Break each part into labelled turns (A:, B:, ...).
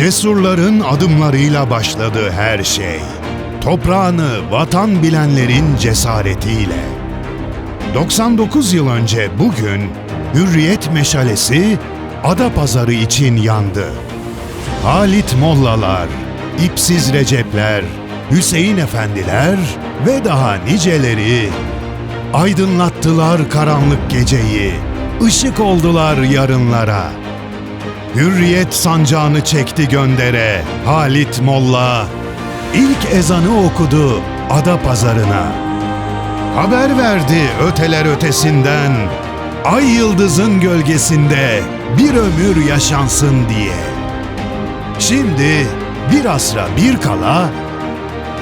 A: Cesurların adımlarıyla başladı her şey. Toprağını vatan bilenlerin cesaretiyle. 99 yıl önce bugün Hürriyet meşalesi Adapazarı için yandı. Halit Mollalar, İpsiz Recepler, Hüseyin Efendiler ve daha niceleri aydınlattılar karanlık geceyi, ışık oldular yarınlara. Hürriyet sancağını çekti göndere Halit Molla, ilk ezanı okudu Ada Pazarına. Haber verdi öteler ötesinden, ay yıldızın gölgesinde bir ömür yaşansın diye. Şimdi bir asra bir kala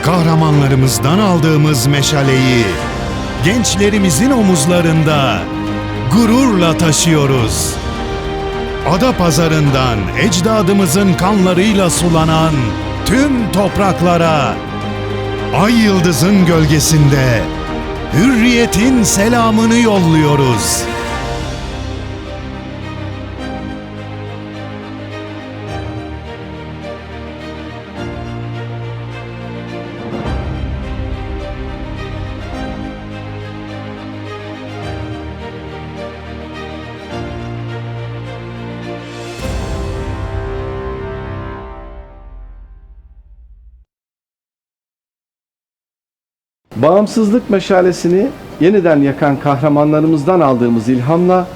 A: kahramanlarımızdan aldığımız meşaleyi gençlerimizin omuzlarında gururla taşıyoruz. Ada pazarından ecdadımızın kanlarıyla sulanan tüm topraklara ay yıldızın gölgesinde hürriyetin selamını yolluyoruz.
B: Bağımsızlık meşalesini yeniden yakan kahramanlarımızdan aldığımız ilhamla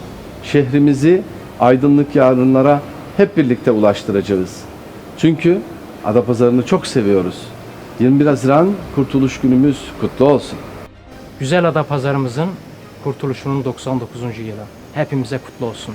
B: şehrimizi aydınlık yarınlara hep birlikte ulaştıracağız. Çünkü Adapazarı'nı çok seviyoruz. 21 Haziran Kurtuluş Günümüz kutlu olsun.
C: Güzel Ada pazarımızın kurtuluşunun 99. yılı. Hepimize kutlu olsun.